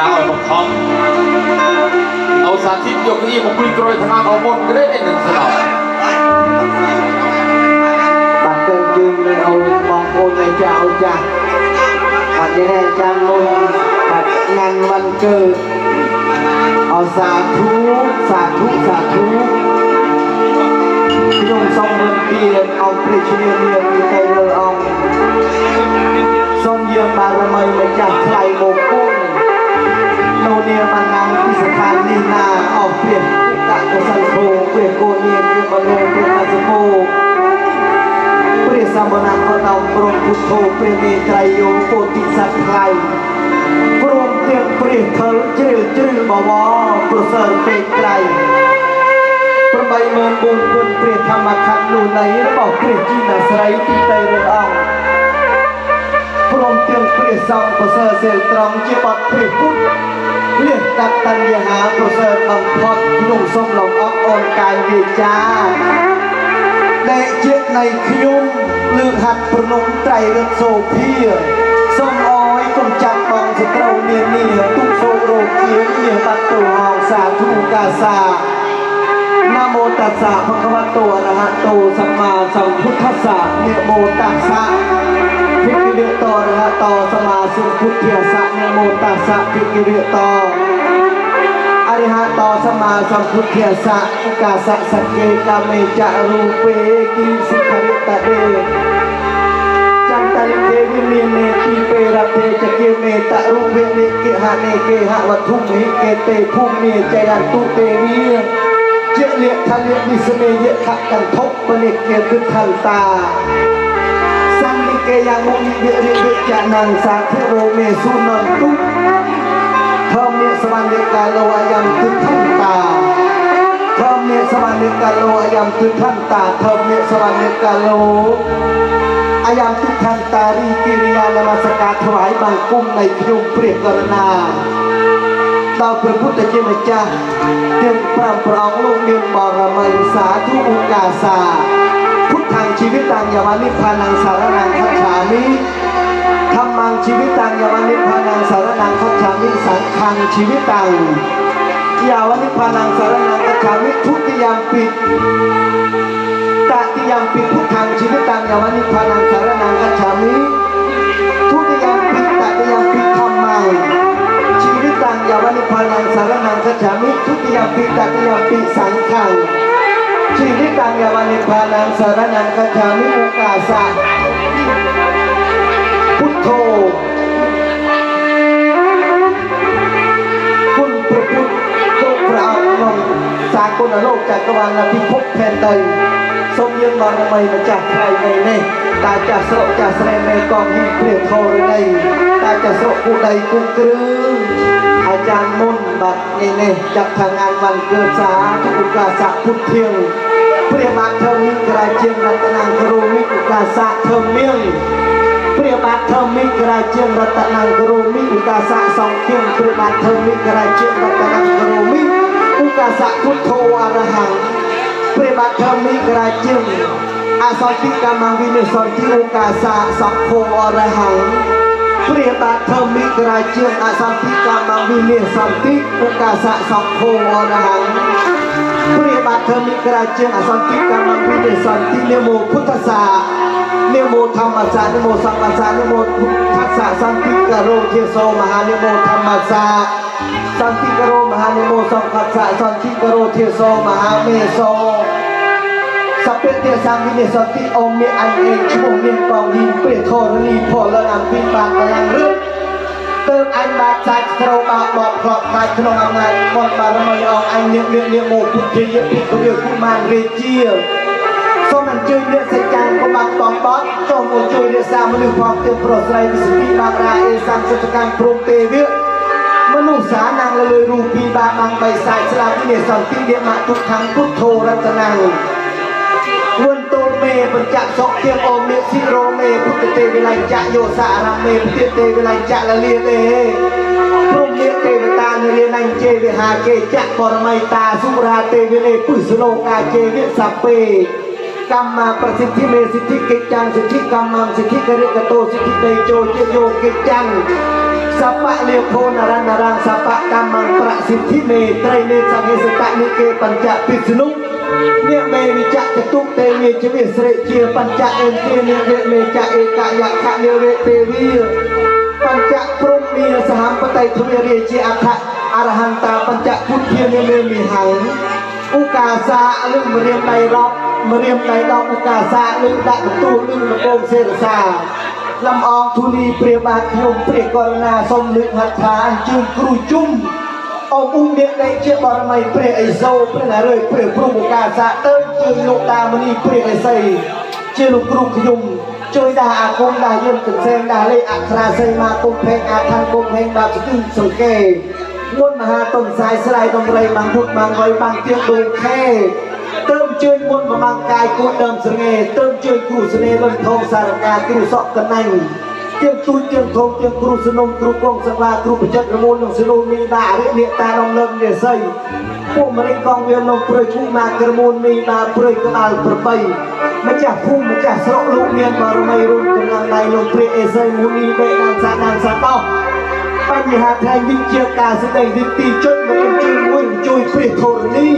រាមបង្ខំអូសាធិតយកនេះមកព្រីក្រោយឆ្នាំអមុនក្រេតឯនឹងស្រាប់បាត់ទៅយើងនៅអូបងប្អូនឯចាអូចាស់បាត់នេះចាំមុនបាត់ងានមិនគឺអូសាធុសាធុសាធុខ្ញុំសូមនឹងពីអង្គព្រះជាមានទៅលើអង្គសូមយើងបារមីម្ចាស់ថ្លៃមកគូ អង្គព្រមពុទ្ធោព្រះមេត្រីយោពោធិសត្វថ្លៃព្រមទាំងព្រះថលជ្រាលជ្រាលបវរប្រសើរពេកក្រៃប្របីមើលបុណ្យគុណព្រះធម្មខណ្ឌនោះនៃរបស់ព្រះជីណាស្រីទីតៃរអង្គព្រមទាំងព្រះសង្ឃប្រសើរសេលត្រង់ជាបទព្រះពុទ្ធលះកតញ្ញហាប្រសើរបំផុតក្នុងសំឡងអកអូនកាយវាចា ในเจตในขยุมลือหัดประนมไตเรืองโซเพียส้มอ้อยกงจับบองสตาเนียเนียตุ้งโซโรเกียเนียตัดตัวเฮาสาธุกาสานาโมตัสสะพระคัมตัวนะฮะโตสัมมาสัมพุทธัสสะเนโมตัสสะพิกิเรตโตนะฮะโตสัมมาสัมพุทธัสสะเนโมตัสสะพิกิเรตโต ตสมาสัมพุทธสะกาสะสเกกาเมจารูเปกิสิขริตะเดจันตันเกวิมีเมติเประเตจเกเมตารูเปเนเกหะเนเกหะวัทุมิเกเตภูมิจยันตุเตวีเจเลียทะเลียวิสเมเยขะกันทบปเนเกตุทันตาสังนิเกยังมุนิเดริเดจานังสาเทโรเมสุนันตุ មនិសវណ្ណកាលោអយំទិដ្ឋន្តាធម្មនិសវណ្ណកាលោអយំទិដ្ឋន្តាធម្មនិសវណ្ណកាលោអយំទិដ្ឋន្តារីគិរិយានមស្ការថ្វាយបង្គំនៃខ្ញុំព្រះករុណាដល់ព្រះពុទ្ធជាម្ចាស់ទាំង5ព្រះអង្គលោកមានបរមីសាធុឧកាសាពុទ្ធាងជីវិតាំងយវនិផានังសារណังខច្ឆាមិ ธรรมังชีวิตังยาวันนิพพานังสารนังคัจฉามิสังฆังชีวิตังยาวันนิพพานังสารนังคัจฉามิทุติยามปิตติยามปิพุทธังชีวิตังยาวันนิพพานังสารนังคัจฉามิทุติยามปิตติยามปิธรรมังชีวิตังยาวันนิพพานังสารนังคัจฉามิทุติยามปิตติยามปิสังฆังชีวิตังยาวันนิพพานังสารนังคัจฉามิโอกาสะោគុណប្រពុទ្ធលោកព្រះអង្គក្នុងសាគនលោកចក្រវាលពិភពផែនដីសូមយើងបារមីម្ចាស់ថ្ងៃនៃនេះតើចាស់ស្រុកចាស់ស្រែមេកងហ៊ីព្រះធរណីតើចាស់ស្រុកគូដីគូគ្រឿងអាចារ្យមុនបាទនេះនេះចាត់ខាងអានបានគឺសាពុទ្ធកាសៈពុទ្ធាព្រះបាទធម្មរាជារតនាគ្រូមិកាសៈធម្មៀង ព្រះបាទធម្មិករាជារតនង្គរមិឧកាសៈសង្ឃាព្រះបាទធម្មិករាជារតនង្គរមិឧកាសៈពុទ្ធោអរហង្គព្រះបាទធម្មិករាជាអសន្តិកម្មវិនិសន្តិឧកាសៈសង្ឃោអរហង្គព្រះបាទធម្មិករាជាអសន្តិកម្មវិនិសន្តិឧកាសៈសង្ឃោអរហង្គព្រះបាទធម្មិករាជាអសន្តិកម្មវិនិសន្តិនិមោពុទ្ធសា សនានិមោធម្មសានិមោសង្ឃសានិមោពុទ្ធសាសន្តិករោជាសោមហានិមោធម្មសាសន្តិករោមហានិមោសង្ឃសាសន្តិករោជាសោមហាមេសោសពេទសង្ឃនិសន្តិអមេអញអេឈ្មោះមានកងហ៊ីព្រះធរណីផលអំពីបានបានរឹកទើបអញបានចាច់ត្រូវបោកបបផ្លត់ខាច់ក្នុងអំណាចបុណ្យបារមីអងអញនាមនាមនាមមកពុទ្ធិយភិក្ខុវិគុមានរាជាសូ មអញ្ជើញអ្នកសេចក្ដីក៏បានបងបត់សូមអញ្ជើញរក្សាមនុស្សផងទាំងប្រុសស្រីវិសុទ្ធិបាបរាអេសាំសិទ្ធកម្មព្រមទេវៈមនុស្សសានាងលើរូបពីបាបាំងបៃសាយស្លាប់នេះសន្តិនិមតុខੰពុទ្ធោរតនាងវន្តោមេបញ្ចៈសុខទៀងអូមេសិរោមេពុទ្ធទេវិលញ្ចៈយោសារៈមេពុទ្ធទេវិលញ្ចៈលលាទេព្រមមេទេវតានិរិណញ្ជេវិហាកេចៈបរមៃតាសុរាទេវិលេពុសលោកាជេវិសពេ កម្មប្រសិទ្ធិមេសិទ្ធិកិច្ចចាំសិទ្ធិកម្មសិទ្ធិករិកតោសិទ្ធិតេជោជាយោកិច្ចចាំសសពៈលាភោនរណរងសពៈកម្មងប្រសិទ្ធិមេត្រីនេសង្ឃេសកនិកេបញ្ចពិស្នុអ្នកមេវិចចតុទេមេជវិស្រេជាបញ្ចអេទានិវេមេចឯកយខនិវេទេវីបញ្ចព្រំមាសហមបតិទ្វេរាជាអដ្ឋអរហន្តាបញ្ចពុទ្ធានិមេមិហង្ឧកាសាលឹងមរៀមដៃរប់ មរៀមដៃដប់ឧកាសាលឹងដាក់បន្ទូលលឹងលំងសេរសាលំអងធូលីព្រះបាទខ្ញុំព្រះករុណាសូមលើកហត្ថថាអញ្ជើញគ្រូជុំអបឧមេដេជាបរមីព្រះអេសូព្រះនរើយព្រះព្រំកាសាទៅជើញលោកតាមនីព្រះអេសីជាលោកគ្រូខ្ញុំជួយដាអាគមដាយើងកន្សែងដាលេខអក្សរាសីមាគុំភេងអាឋានគុំភេងដាស្ទឹងសង្កេមុនមហាតុនសាយស្រ័យដំរីបាំងពុតបាំងវៃបាំងទៀងដួងខេទៅ ជើញមុនប្រមាំងកាយគួតដើមស្រងេទៅជើញគ្រូស្នេហ៍លន់ថងសារកាគ្រូសក់កណាញ់ទៀងទូចទៀងធំទៀងគ្រូសនំគ្រូកងសង្វាគ្រូបច្ចិតរមូលនឹងសនុមីបារិនិតានំលឹងនិស័យពួកម្រិកងវានំព្រៃឈូមាក្រមូលមីបាព្រៃក្បាលប្របីម្ចាស់ភូមិម្ចាស់ស្រុកលោកមានបរមីរុនកម្លាំងដៃលោកព្រះអេសីមូនីបេដានសាដានសាដោបញ្ហាថ្ងៃវិជាការស្ដីវិទីចុចមរៀនជួយមួយជួយព្រះធរណី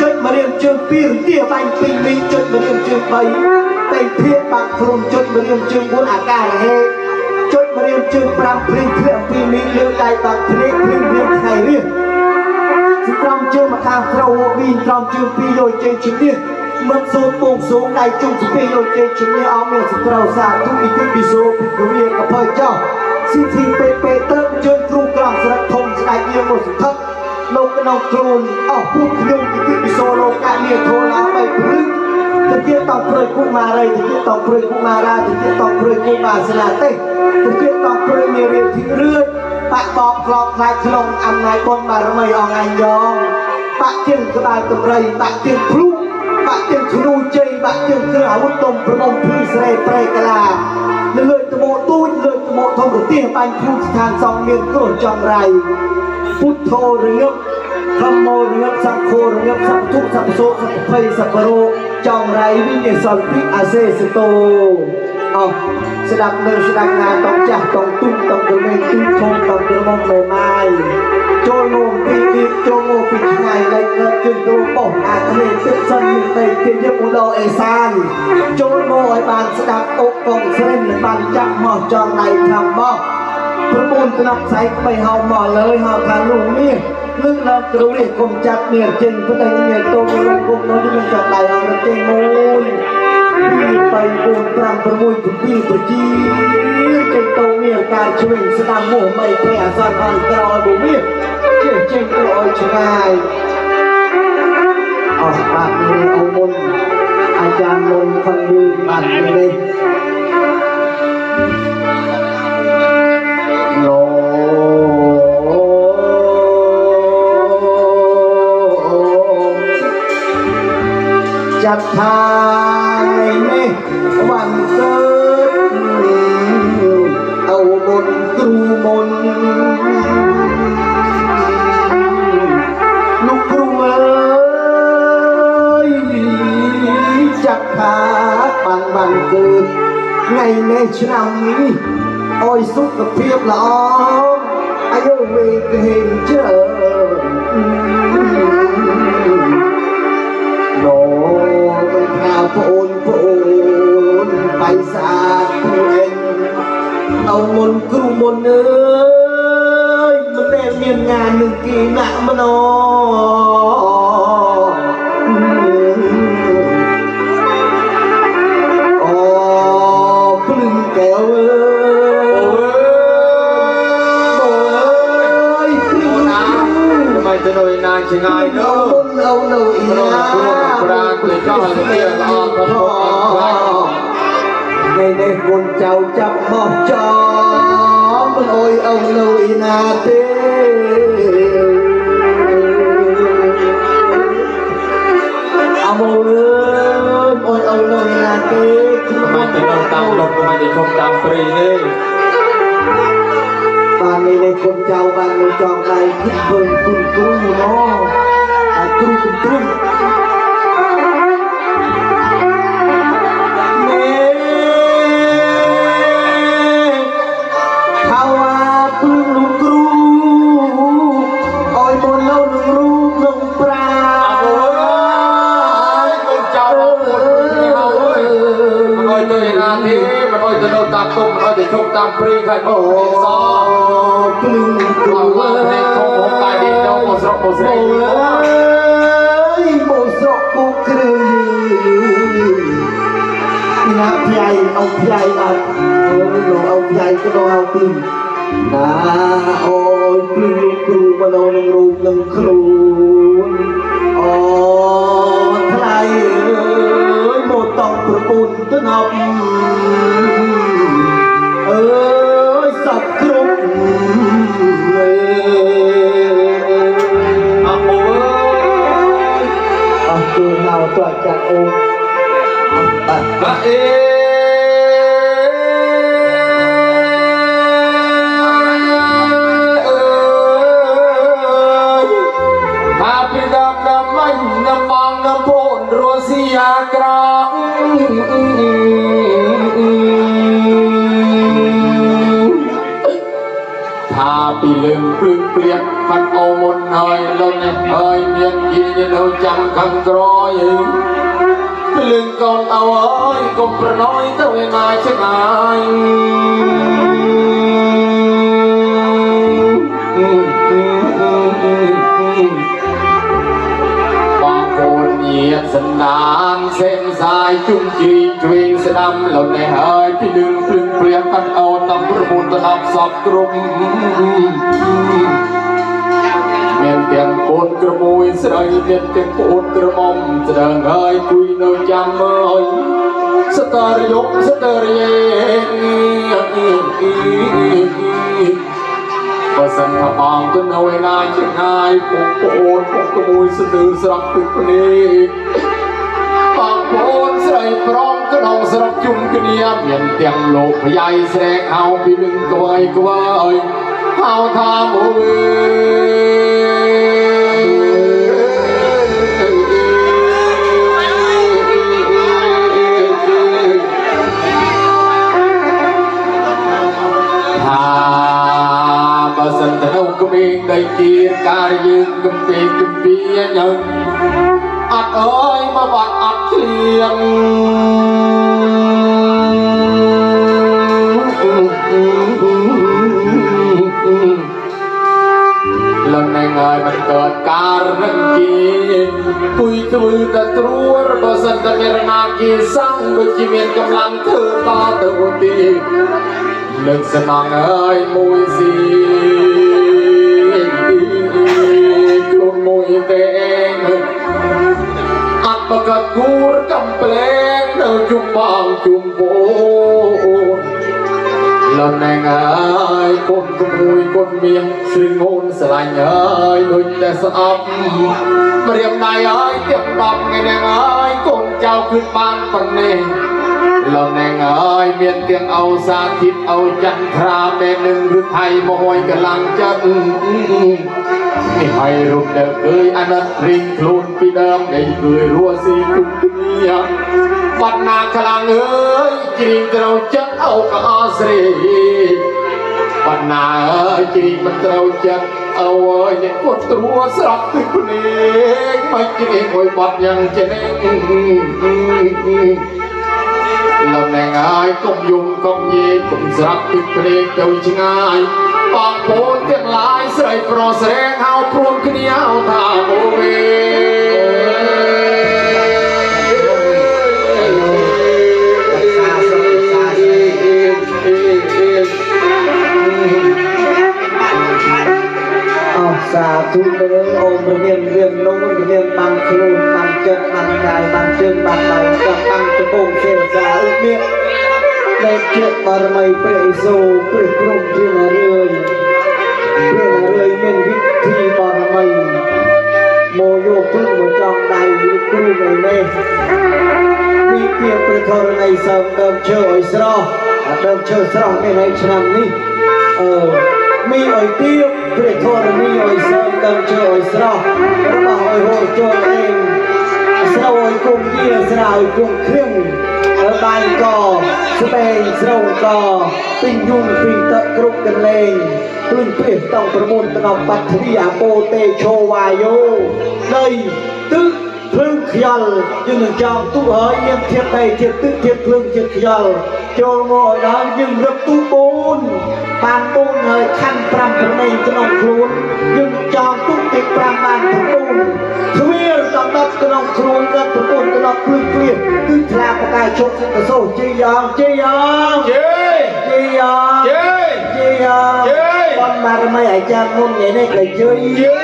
ចុចមរៀនជើងពីរទាបាញ់ពីរមីចុចមរៀនជើងបីតែភៀកបាក់ព្រំចុចមរៀនជើង4អាការហេចុចមករៀនជើង5ព្រីងភ្លាមពីមីលើកដៃបាក់ភ្លេកព្រីងរៀនថ្ងៃរៀនសិត្រង់ជើងមកខាងក្រៅវីនត្រង់ជើងពីរយកជើងជំនះមិនសូមបងសូមដៃជុំពីយកជើងជំនះអស់មានសិត្រោសាទុអ៊ីទិពីសូពីគវិកភើចោស៊ីធីពេពេទៅជើងគ្រូក្រំស្រិតធំស្ដេចយាមកសន្ធឹក លោកក្នុងខ្លួនអស់ពួកខ្ញុំពីពីសូលោកកានីធនអស់បីព្រឹកទៅជាតងព្រួយគុមារីទៅជាតងព្រួយគុមារាទៅជាតងព្រួយគុមាសនាទេទៅជាតងព្រួយមេរៀនទីរឿនបាក់បបក្លោកខ្លាចក្នុងអំណាចបុណ្យបារមីអងអញយ៉ងបាក់ទៀងក្បាលតម្រៃបាក់ទៀងភ្លុកបាក់ទៀងធ្នូជ័យបាក់ទៀងគ្រឿងអាវុធទុំប្រមុំភ្លឺស្រែប្រែកលានៅលើតមោទូចលើតមោធំប្រទេសបាញ់ភូមិស្ថានសងមានគ្រោះចង្រៃ พุทโธเรียบธรรมโมเรียบสังโฆเรียบสังทุกสัพโสสัพเพยสัพปโรจองไรวิเนสันพิอาเซสโตเอาสดับเมือสดับงานต้องจ่าต้องตุ้มต้องกระเมงตุ้มทงต้องกระมองใบไม้โจโงปีดีโจงมปีไงไรเกิดขึ้ดูป่ออาเทีตึกสันมิเตเทียบอุดเอซานโจโมไอบานสดับอกกงเส้นบานจักหมอจองไรทำบอก លមកពីថ្ងៃលេខកើតជើងគ្រូបោះអាគ្នេទឹកសិនមានតែជាយមលោអេសានចូលមកឲ្យបានស្ដាប់អុកកងស្រិនបានចាប់មកចងដៃថាមកប្រពន្ធក្នុងខ្សែក្បៃហៅមកលើហៅថាលោកនេះលើកឡើងគ្រូនេះគុំចាត់មានចេញព្រោះតែមានតោលោកគុំនោះមិនចាត់ដៃអត់ទេមួយពីបី4 5 6 7ប្រជាចេញតោមានការជួយស្ដាំមោះមិនព្រះអសន្នអន្តរបុមានចេះចេញទៅឲ្យឆ្ងាយអស់បាត់នេះអមុនអាចារ្យមុនខំយូរបាត់នេះ Lord. รัทธาในวันเกิดเอาบนครูมนลูกครูเอ้ยจักพาบังบังเกิดในในชนำนี้อ้อยสุขเพียบละออายุเวกเห็นเจอ mình thao phun phun bay xa quên ông môn cưu môn ơi mình đem miền ngàn đừng kỳ nặng mà nó Ồ, ទៅនៅណានឆ្ងាយទៅនៅនៅណាគុណប្រាគិតដល់ព្រះអង្គផងថ្ងៃនេះគុណចៅចាប់បោះចំអើយអង្គនៅឯណាទេអមរអើយអង្គនៅឯណាទេមិនបាច់ទៅតាមលោកមិនបាច់ទៅតាមព្រីទេ នេះលេគុណចៅបាននៅចងដៃគិតឃើញគុណគូមកអាគ្រូជំទ្រឹមទៅណាទេមិនអោយទៅនៅតាមគុំមិនអោយទៅជុកតាមព្រីខាច់មកសោ ភ្លឺគ្រូអើព្រេងធំហូបបាយឌីណូមកស្រុកមកស្រីអូយមកស្រុកមកគ្រឿពីណាផ្ទៃអោផ្ទៃអត់អូយលោកអោផ្ទៃក៏ដល់អោពីណាអូយភ្លឺគ្រូមកដល់នឹងរូបនឹងខ្លួនអូថ្លៃអើយមកតង់ប្រពន្ធទៅណាប់អើយ Bapak Jakob Bapak Jakob ហើយមានជានៅចាំខាងក្រោយភ្លឹងកូនអើយកុំប្រណយទៅឯណាឆ្ងាយបងប្អូនញាតសន្តានសេមសាយជុំជ្រីជ្វេងស្ដាំលំនេះហើយពីលឹងភ្លឹងព្រាកាត់អូនតាមប្រមុនទៅដល់សពគ្រប់ មានទាំងកូនក្រមួយ ស្រីមានទាំងប្អូនក្រមុំស្ដើងហើយគួយនៅចាំមើលស្ទើរយប់ស្ទើរយេបើសិនថាបងទៅនៅឯណាជាងាយពុកប្អូនពុកក្រមួយស្ទើរស្រស់ពីគ្នាបងប្អូនស្រីប្រងក្នុងស្រុកជុំគ្នាមានទាំងលោកភយ័យស្រែកហៅពីនឹងក្វៃក្វៃហៅថាមួយ កំពីកំពីយើអត់អើយមកបាត់អត់ឃ្លៀងលន់ណៃហើយមិនកើតការរឹងគេពុយធ្វើតត្រួរបើសិនតែមានណាគេសង្ឃដូចជាមានកម្លាំងធ្វើតទៅទីនឹងស្នងអើយមួយស៊ី ទេអត់បកគួរកំប្លែងនៅជុំបងជុំពូនលំណែងអើយកូនក្មួយកូនមៀងស្រីងូនស្រឡាញ់អើយដូចតែស្អប់ព្រាមដៃអើយទៀតដប់ថ្ងៃនេះអើយកូនចៅគឺបានប៉ុណ្ណេះ លំណែងអើយមានទាំងអោសាធិតអោចន្ទ្រាមេនឹងឬថៃមួយកម្លាំងចិត្តនេះហើយរូបដែលឃើញអាណិតរីងខ្លួនពីដើមដែលឃើញរស់ស៊ីគុំគ្នាបាត់ណាខ្លាំងអើយជ្រៀងត្រូវចិត្តអោកអស្រីបាត់ណាអើយជ្រៀងមិនត្រូវចិត្តអើយអ្នកគាត់ត្រួស្រក់ពីភ្នែកមិនជ្រៀងមួយបាត់យ៉ាងចេះលំណែងអើ យ កុំយំកុំញេកុំស្រាប់ពីភ្នែកទៅឆ្ងាយបងប្អូនទាំងឡាយស្រីប្រុសស្រែងហៅព្រួនគ្នាហៅថាអូវេអស់សាធុនឹងអូមរៀនរៀននោះរៀនបានខ្លួនបានចិត្តបានកាយបានជើងបានដៃចាប់បាន ជាបារមីព្រះឥសូរព្រះព្រំជាណារឿយព្រះណារឿយមានវិធីបារមីមកយកព្រឹកមកចង់ដៃឬគ្រូនៅនេះមានពីព្រះធរណីសើមដើមឈើឲ្យស្រស់អាដើមឈើស្រស់មានឲ្យឆ្នាំនេះអឺมีឲ្យទៀបព្រះធរណីឲ្យសើមដើមឈើឲ្យស្រស់របស់ឲ្យហូរចូលឯងស្រោឲ្យគុំជាស្រោឲ្យគុំគ្រឿងហើយបាយក ស្បែងស្រោកពេញយំពេញទឹកគ្រប់កន្លែងព្រឹងព្រះតង់ប្រមុនតំបត្តិវិអាពោទេឈោវាយោដីទឹកភ្លើងខ្យល់យើងនឹងចោលទុកហើយមានធៀបដីធៀបទឹកធៀបភ្លើងធៀបខ្យល់ចូលមកឲ្យដល់យើងរឹបទូបូនបានបូនហើយខាន់5ប្រណីក្នុងខ្លួនយើងចង់ទុកទី5បាន9ទ្វារដល់10ក្នុងខ្លួនក៏9 មកព្រួយព្រាគឺឆ្លាបកាយជោគសិទ្ធិសូជ័យយ៉ាងជ័យយ៉ាងជ័យជ័យយ៉ាងជ័យជ័យយ៉ាងជ័យបំបារមីអាចារ្យមុនថ្ងៃនេះក៏ជ័យជ័យ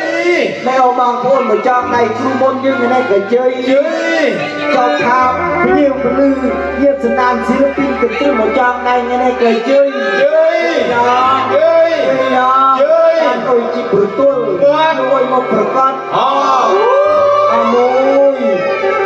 ម៉ែអូបងប្អូនមកចង់ដៃគ្រូមុនយើងថ្ងៃនេះក៏ជ័យជ័យចង់ថាព្រាវពលឺញាតិសន្តានសិលពីទៅទៅមកចង់ដៃថ្ងៃនេះក៏ជ័យជ័យយ៉ាងជ័យយ៉ាងជ័យអង្គជីប្រទល់បានរួយមកប្រកាសអអមួយ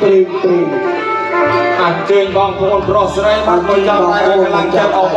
ព្រីព្រីព្រីអញ្ជើញបងប្អូនប្រុសស្រីបានមកចាំតែកន្លងចិត្តអប